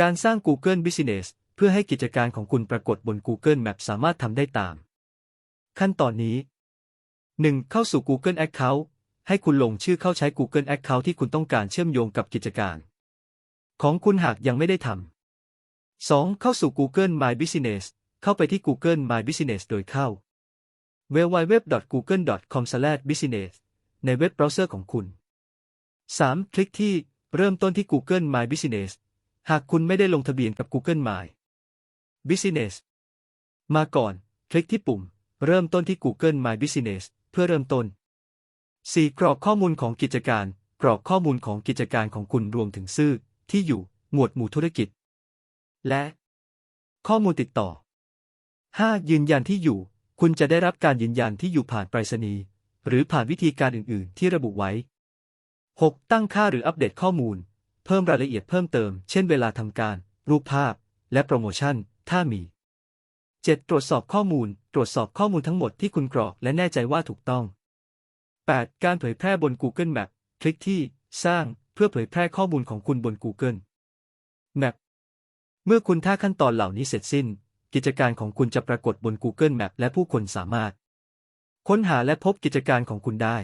การสร้าง Google Business เพื่อให้กิจการของคุณปรากฏบน Google Map สามารถทำได้ตาม ขั้นตอนนี้ 1. เข้าสู่ Google Account ให้คุณลงชื่อเข้าใช้ Google Account ที่คุณต้องการเชื่อมโยงกับกิจการ ของคุณหากยังไม่ได้ทำ 2. เข้าสู่ Google My Business เข้าไปที่ Google My Business โดยเข้า www.google.com/business ในเว็บเบราว์เซอร์ของคุณ 3. คลิกที่เริ่มต้นที่ Google My Business หากคุณไม่ได้ลงทะเบียนกับ Google My Business มาก่อน คลิกที่ปุ่ม เริ่มต้นที่ Google My Business เพื่อเริ่มต้น 4. กรอกข้อมูลของกิจการ กรอกข้อมูลของกิจการของคุณรวมถึงชื่อ ที่อยู่ หมวดหมู่ธุรกิจ และ ข้อมูลติดต่อ 5. ยืนยันที่อยู่ คุณจะได้รับการยืนยันที่อยู่ผ่านไปรษณีย์หรือผ่านวิธีการอื่น ๆ ที่ระบุไว้ 6. ตั้งค่าหรืออัปเดตข้อมูล เพิ่มรายละเอียดเพิ่มเติม เช่นเวลาทำการ รูปภาพ และโปรโมชั่น ถ้ามี 7. ตรวจสอบข้อมูล ตรวจสอบข้อมูลทั้งหมดที่คุณกรอกและแน่ใจว่าถูกต้อง 8. การเผยแพร่บน Google Map คลิกที่ สร้าง เพื่อเผยแพร่ข้อมูลของคุณบน Google Map เมื่อคุณท่าขั้นตอนเหล่านี้เสร็จสิ้น กิจการของคุณจะปรากฏบน Google Map และผู้คนสามารถ ค้นหาและพบกิจการของคุณได้